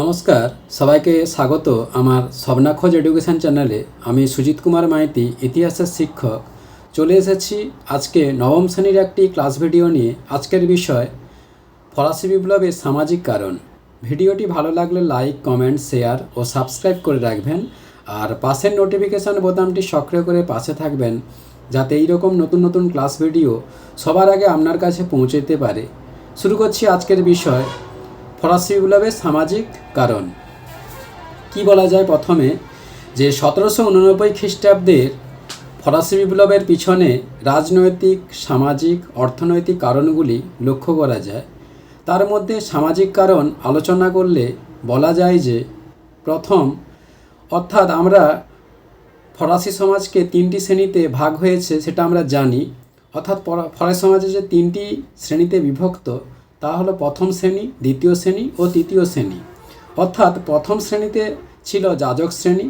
নমস্কার, সবাইকে স্বাগত আমার স্বপ্নাখোঁজ এডুকেশন চ্যানেলে। আমি সুজিত কুমার মাইতি, ইতিহাসের শিক্ষক। চলে এসেছি আজকে নবম শ্রেণির একটি ক্লাস ভিডিও নিয়ে। আজকের বিষয়, ফরাসি বিপ্লবের সামাজিক কারণ। ভিডিওটি ভালো লাগলে লাইক, কমেন্ট, শেয়ার ও সাবস্ক্রাইব করে রাখবেন। আর পাশের নোটিফিকেশান বোতামটি সক্রিয় করে পাশে থাকবেন, যাতে এই রকম নতুন নতুন ক্লাস ভিডিও সবার আগে আপনার কাছে পৌঁছতে পারে। শুরু করছি আজকের বিষয় ফরাসি বিপ্লবের সামাজিক কারণ। কি বলা যায় প্রথমে? যে সতেরোশো উননব্বই খ্রিস্টাব্দের ফরাসি বিপ্লবের পিছনে রাজনৈতিক, সামাজিক, অর্থনৈতিক কারণগুলি লক্ষ্য করা যায়। তার মধ্যে সামাজিক কারণ আলোচনা করলে বলা যায় যে, প্রথম, অর্থাৎ আমরা ফরাসি সমাজকে তিনটি শ্রেণীতে ভাগ হয়েছে সেটা আমরা জানি। অর্থাৎ ফরাসি সমাজে যে তিনটি শ্রেণীতে বিভক্ত তা হলো প্রথম শ্রেণি, দ্বিতীয় শ্রেণি ও তৃতীয় শ্রেণি। অর্থাৎ প্রথম শ্রেণীতে ছিল যাজক শ্রেণি,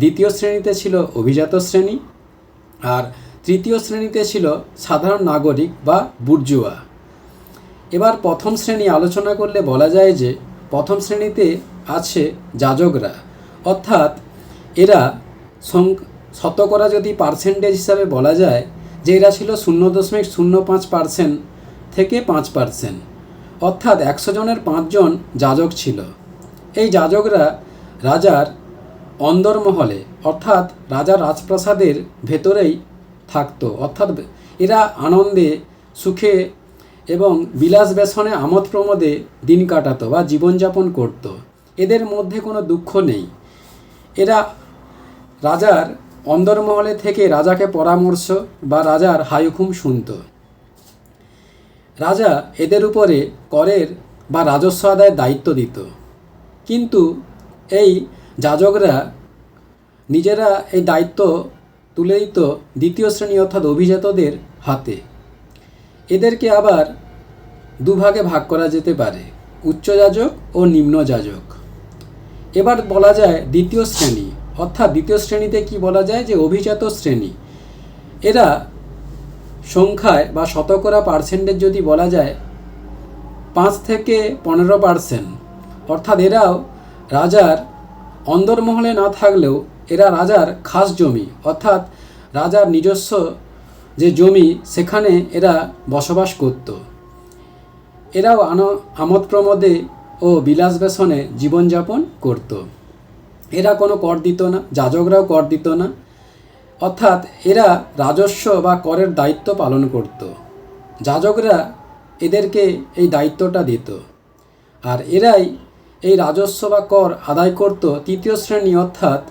দ্বিতীয় শ্রেণীতে ছিল অভিজাত শ্রেণি আর তৃতীয় শ্রেণীতে ছিল সাধারণ নাগরিক বা বুর্জুয়া। এবার প্রথম শ্রেণি আলোচনা করলে বলা যায় যে প্রথম শ্রেণীতে আছে যাজকরা। অর্থাৎ এরা শতকরা যদি পার্সেন্টেজ হিসাবে বলা যায় যে এরা ছিল শূন্য দশমিক শূন্য পাঁচ পার্সেন্ট থেকে পাঁচ পার্সেন্ট অর্থাৎ একশো জনের পাঁচজন যাজক ছিল। এই যাজকরা রাজার অন্দরমহলে, অর্থাৎ রাজার রাজপ্রাসাদের ভেতরেই থাকতো। অর্থাৎ এরা আনন্দে, সুখে এবং বিলাস ব্যসনে আমোদ প্রমোদে দিন কাটাতো বা জীবনযাপন করত। এদের মধ্যে কোনো দুঃখ নেই। এরা রাজার অন্দরমহলে থেকে রাজাকে পরামর্শ বা রাজার হাইহুকুম শুনত। রাজা এদের উপরে করের বা রাজস্ব আদায়ের দায়িত্ব দিত। কিন্তু এই যাজকরা নিজেরা এই দায়িত্ব তুলে দিত দ্বিতীয় শ্রেণি অর্থাৎ অভিজাতদের হাতে। এদেরকে আবার দুভাগে ভাগ করা যেতে পারে, উচ্চ যাজক ও নিম্ন যাজক। এবার বলা যায় দ্বিতীয় শ্রেণি। অর্থাৎ দ্বিতীয় শ্রেণীতে কি বলা যায়? যে অভিজাত শ্রেণি। এরা সংখ্যায় বা শতকরা পার্সেন্টেজ যদি বলা যায়, পাঁচ থেকে পনেরো পার্সেন্ট অর্থাৎ এরাও রাজার অন্দরমহলে না থাকলেও এরা রাজার খাস জমি। অর্থাৎ রাজার নিজস্ব যে জমি, সেখানে এরা বসবাস করত। এরাও আন, আমোদ প্রমোদে ও বিলাস ব্যসনে জীবনযাপন করত। এরা কোনো কর দিত না, যাজকরাও কর দিত না। অর্থাৎ এরা রাজস্ব বা করের দায়িত্ব পালন করত। যাজকরা এদেরকে এই দায়িত্বটা দিত। আর এরাই এই রাজস্ব বা কর আদায় করত তৃতীয় শ্রেণি অর্থাৎ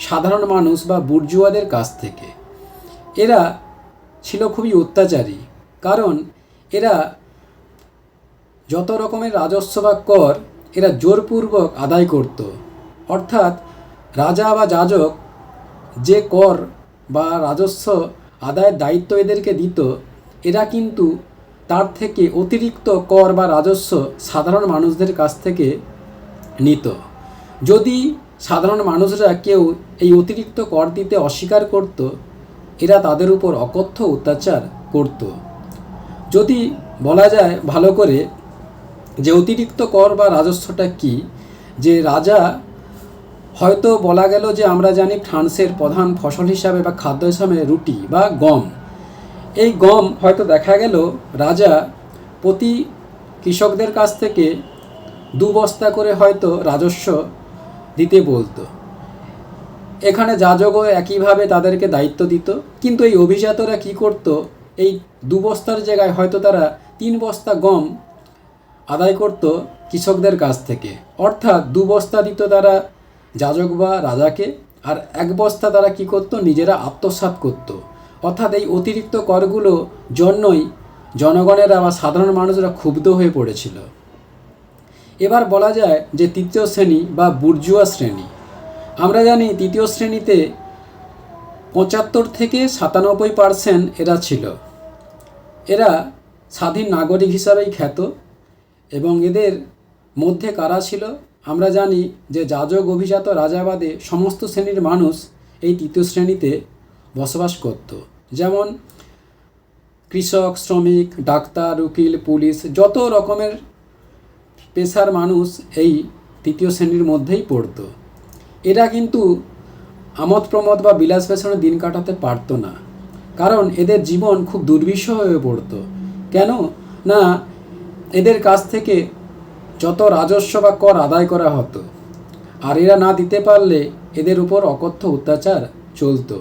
সাধারণ মানুষ বা বুর্জুয়াদের কাছ থেকে। এরা ছিল খুবই অত্যাচারী। কারণ এরা যত রকমের রাজস্ব বা কর এরা জোরপূর্বক আদায় করত। অর্থাৎ রাজা বা যাজক যে কর বা রাজস্ব আদায়ের দায়িত্ব এদেরকে দিত, এরা কিন্তু তার থেকে অতিরিক্ত কর বা রাজস্ব সাধারণ মানুষদের কাছ থেকে নিত। যদি সাধারণ মানুষরা কেউ এই অতিরিক্ত কর দিতে অস্বীকার করত, এরা তাদের উপর অকথ্য অত্যাচার করত। যদি বলা যায় ভালো করে যে অতিরিক্ত কর বা রাজস্বটা কি, যে রাজা হয়তো বলা গেল যে আমরা জানি ফ্রান্সের প্রধান ফসল হিসাবে বা খাদ্য হিসাবে রুটি বা গম। এই গম হয়তো দেখা গেল রাজা প্রতি কৃষকদের কাছ থেকে দু বস্তা করে হয়তো রাজস্ব দিতে বলতো। এখানে যাজকও একইভাবে তাদেরকে দায়িত্ব দিত। কিন্তু এই অভিজাতরা কি করত? এই দু বস্তার জায়গায় হয়তো তারা তিন বস্তা গম আদায় করত কৃষকদের কাছ থেকে। অর্থাৎ দু বস্তা দিত তারা যাজক বা রাজাকে, আর এক বস্তা তারা কী করত? নিজেরা আত্মসাৎ করত। অর্থাৎ এই অতিরিক্ত করগুলো জন্যই জনগণেরা বা সাধারণ মানুষরা ক্ষুব্ধ হয়ে পড়েছিল। এবার বলা যায় যে তৃতীয় শ্রেণি বা বুর্জুয়া শ্রেণি। আমরা জানি তৃতীয় শ্রেণীতে পঁচাত্তর থেকে সাতানব্বই পার্সেন্ট এরা ছিল। এরা স্বাধীন নাগরিক হিসাবেই খ্যাত, এবং এদের মধ্যে কারা ছিল? আমরা জানি যে যাজক অভিজাত রাজাবাদে সমস্ত শ্রেণির মানুষ এই তৃতীয় শ্রেণীতে বসবাস করত। যেমন কৃষক, শ্রমিক, ডাক্তার, উকিল, পুলিশ, যত রকমের পেশার মানুষ এই তৃতীয় শ্রেণির মধ্যেই পড়তো। এরা কিন্তু আমোদ প্রমোদ বা বিলাস পেছনে দিন কাটাতে পারতো না। কারণ এদের জীবন খুব দুর্বিষহ হয়ে পড়তো। কেন? না, এদের কাছ থেকে যত রাজস্ব বা কর আদায় করা হতো, আর এরা না দিতে পারলে এদের উপর অকথ্য অত্যাচার চলতো।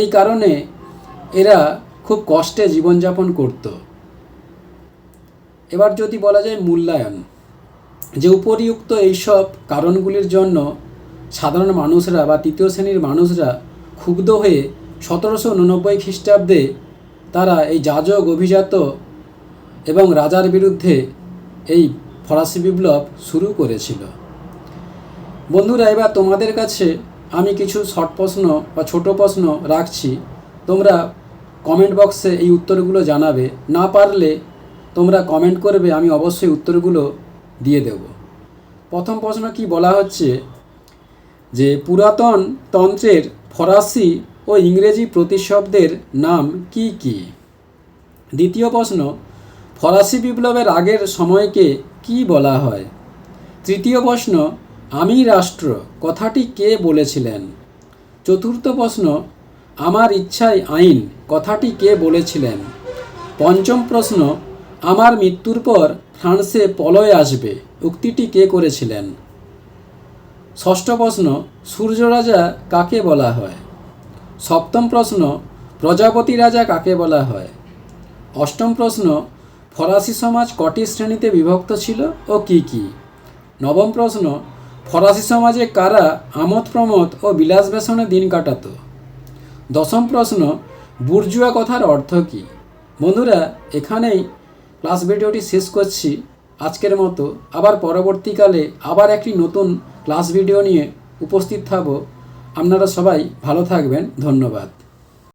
এই কারণে এরা খুব কষ্টে জীবনযাপন করত। এবার যদি বলা যায় মূল্যায়ন, যে উপরিউক্ত এইসব কারণগুলির জন্য সাধারণ মানুষরা বা তৃতীয় শ্রেণির মানুষরা ক্ষুব্ধ হয়ে সতেরোশো উননব্বই খ্রিস্টাব্দে তারা এই যাজক, অভিজাত এবং রাজার বিরুদ্ধে এই ফরাসি বিপ্লব শুরু করেছিল। বন্ধুরা, এবার তোমাদের কাছে আমি কিছু শর্ট প্রশ্ন বা ছোট প্রশ্ন রাখছি। তোমরা কমেন্ট বক্সে এই উত্তরগুলো জানাবে। না পারলে তোমরা কমেন্ট করবে, আমি অবশ্যই উত্তরগুলো দিয়ে দেব। প্রথম প্রশ্ন কি বলা হচ্ছে? যে পুরাতন তন্ত্রের ফরাসি ও ইংরেজি প্রতিশব্দের নাম কি কি? দ্বিতীয় প্রশ্ন ফরাসি বিপ্লবের আগের সময়কে কি বলা হয়? তৃতীয় প্রশ্ন, আমি রাষ্ট্র, কথাটি কে বলেছিলেন? চতুর্থ প্রশ্ন, আমার ইচ্ছায় আইন, কথাটি কে বলেছিলেন? পঞ্চম প্রশ্ন, আমার মৃত্যুর পর ফ্রান্সে পলয় আসবে, উক্তিটি কে করেছিলেন? ষষ্ঠ প্রশ্ন সূর্য রাজা কাকে বলা হয়? সপ্তম প্রশ্ন, প্রজাপতি রাজা কাকে বলা হয়? অষ্টম প্রশ্ন ফরাসি সমাজ কটি শ্রেণীতে বিভক্ত ছিল ও কি কি? নবম প্রশ্ন, ফরাসি সমাজে কারা আমোদ প্রমোদ ও বিলাস বেসনে দিন কাটাত? দশম প্রশ্ন, বুর্জুয়া কথার অর্থ কী? বন্ধুরা, এখানেই ক্লাস ভিডিওটি শেষ করছি। আজকের মতো আবার পরবর্তীকালে আবার একটি নতুন ক্লাস ভিডিও নিয়ে উপস্থিত থাকব আপনারা সবাই ভালো থাকবেন। ধন্যবাদ।